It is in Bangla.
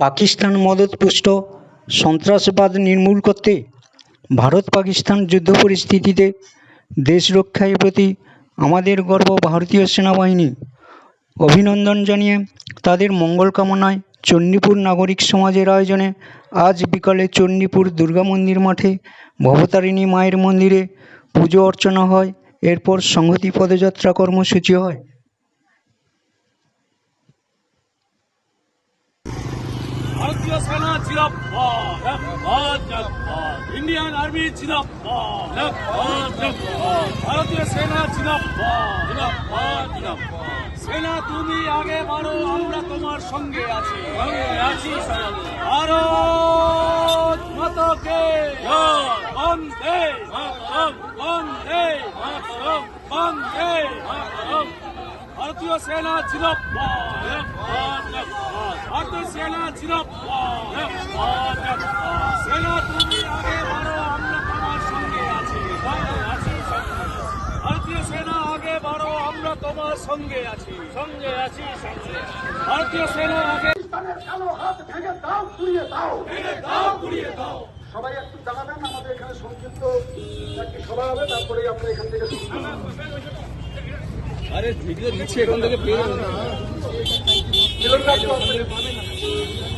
পাকিস্তান মদতপুষ্ট সন্ত্রাসবাদ নির্মূল করতে ভারত পাকিস্তান যুদ্ধ পরিস্থিতিতে দেশ রক্ষার প্রতি আমাদের গর্ব ভারতীয় সেনাবাহিনী। অভিনন্দন জানিয়ে তাদের মঙ্গল কামনায় চণ্ডীপুর নাগরিক সমাজের আয়োজনে আজ বিকালে চণ্ডীপুর দুর্গা মন্দির মাঠে ভবতারিণী মায়ের মন্দিরে পুজো অর্চনা হয়। এরপর সংহতি পদযাত্রা কর্মসূচি হয়। ভারতীয় সেনা জিন্দাবাদ ইন্ডিয়ান আর্মি জিন্দাবাদ ভারতীয় সেনা জিন্দাবাদ সেনা তুমি আগে বাড়ো আমরা তোমার সঙ্গে আছি আছি ভারত মাতাকে বন্দে বন্দে বন্দে ভারতীয় সেনা ভারতীয় সেনা জিন্দাবাদ সেনা তুমি আগে বাড়ো আমরা তোমার সঙ্গে আছি। ভারতীয় সেনা আগে বাড়ো আমরা তোমার সঙ্গে আছি। সঙ্গে আছি ভারতীয় সেনা আগে কালো হাত ভেঙে দাও পুড়িয়ে দাও। দাও পুড়িয়ে দাও। সবাই একটু জানাবেন আমাদের এখানে সংক্ষিপ্ত একটি সভা হবে তারপরে আমরা এখান থেকে আরে ভিডিও নিচ্ছে এখান থেকে পেয়ে Thank you.